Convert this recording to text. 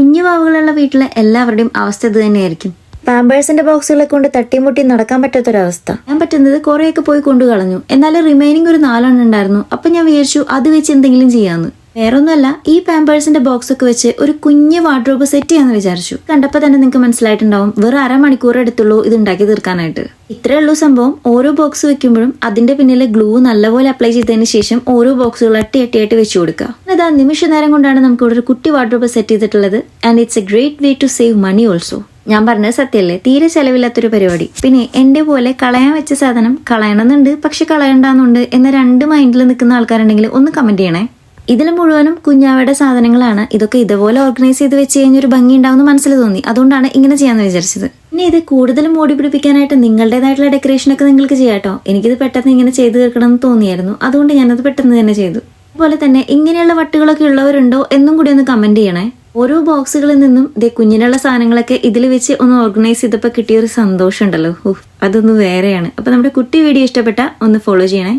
കുഞ്ഞു പാവകളുള്ള വീട്ടിലെ എല്ലാവരുടെയും അവസ്ഥ ഇത് തന്നെയായിരിക്കും. പാമ്പേഴ്സിന്റെ ബോക്സുകളെ കൊണ്ട് തട്ടിമുട്ടി നടക്കാൻ പറ്റാത്തൊരവസ്ഥ. ഞാൻ പറ്റുന്നത് കുറെയൊക്കെ പോയി കൊണ്ടു കളഞ്ഞു എന്നാൽ റിമൈനിങ് ഒരു നാലെണ്ണം ഉണ്ടായിരുന്നു. അപ്പൊ ഞാൻ വിചാരിച്ചു അത് വെച്ച് എന്തെങ്കിലും ചെയ്യാന്ന്. വേറൊന്നുമല്ല ഈ പാമ്പേഴ്സിന്റെ ബോക്സ് ഒക്കെ വെച്ച് ഒരു കുഞ്ഞ് വാർഡ്രോബ് സെറ്റ് ചെയ്യാന്ന് വിചാരിച്ചു. കണ്ടപ്പോ തന്നെ നിങ്ങൾക്ക് മനസ്സിലായിട്ടുണ്ടാവും വെറും അരമണിക്കൂർ എടുത്തുള്ളൂ ഇത് ഉണ്ടാക്കി തീർക്കാനായിട്ട്. ഇത്രേ ഉള്ളൂ സംഭവം. ഓരോ ബോക്സ് വെക്കുമ്പോഴും അതിന്റെ പിന്നിലെ ഗ്ലൂ നല്ലപോലെ അപ്ലൈ ചെയ്തതിന് ശേഷം ഓരോ ബോക്സുകൾ അട്ടി അട്ടിയായിട്ട് വെച്ചു കൊടുക്കുക. ഇതാ നിമിഷ നേരം കൊണ്ടാണ് നമുക്ക് ഇവിടെ ഒരു കുട്ടി വാർഡ്രോബ് സെറ്റ് ചെയ്തിട്ടുള്ളത്. And it's a great way to save money also ഞാൻ പറഞ്ഞത് സത്യല്ലേ? തീരെ ചെലവില്ലാത്തൊരു പരിപാടി. പിന്നെ എന്റെ പോലെ കളയാൻ വെച്ച സാധനം കളയണമെന്നുണ്ട് പക്ഷെ കളയണ്ടെന്നുണ്ട് എന്ന രണ്ട് മൈൻഡിൽ നിൽക്കുന്ന ആൾക്കാരുണ്ടെങ്കിൽ ഒന്ന് കമന്റ് ചെയ്യണേ. ഇതിൽ മുഴുവനും കുഞ്ഞാവയുടെ സാധനങ്ങളാണ്. ഇതൊക്കെ ഇതുപോലെ ഓർഗനൈസ് ചെയ്ത് വെച്ച് കഴിഞ്ഞാൽ ഒരു ഭംഗി ഉണ്ടാവുന്ന മനസ്സിൽ തോന്നി. അതുകൊണ്ടാണ് ഇങ്ങനെ ചെയ്യാമെന്ന് വിചാരിച്ചത്. പിന്നെ ഇത് കൂടുതലും മോടി പിടിപ്പിക്കാനായിട്ട് നിങ്ങളുടേതായിട്ടുള്ള ഡെക്കറേഷൻ ഒക്കെ നിങ്ങൾക്ക് ചെയ്യാട്ടോ എനിക്കിത് പെട്ടെന്ന് ഇങ്ങനെ ചെയ്തു തീർക്കണം എന്ന് തോന്നിയായിരുന്നു. അതുകൊണ്ട് ഞാനത് പെട്ടെന്ന് തന്നെ ചെയ്തു. അതുപോലെ തന്നെ ഇങ്ങനെയുള്ള വട്ടുകളൊക്കെ ഉള്ളവരുണ്ടോ എന്നും കൂടി ഒന്ന് കമന്റ് ചെയ്യണേ. ഓരോ ബോക്സുകളിൽ നിന്നും ഇതേ കുഞ്ഞിനുള്ള സാധനങ്ങളൊക്കെ ഇതിൽ വെച്ച് ഒന്ന് ഓർഗനൈസ് ചെയ്തപ്പോൾ കിട്ടിയ ഒരു സന്തോഷം ഉണ്ടല്ലോ അതൊന്ന് വേറെയാണ്. അപ്പൊ നമ്മുടെ കുട്ടി വീഡിയോ ഇഷ്ടപ്പെട്ട ഒന്ന് ഫോളോ ചെയ്യണേ.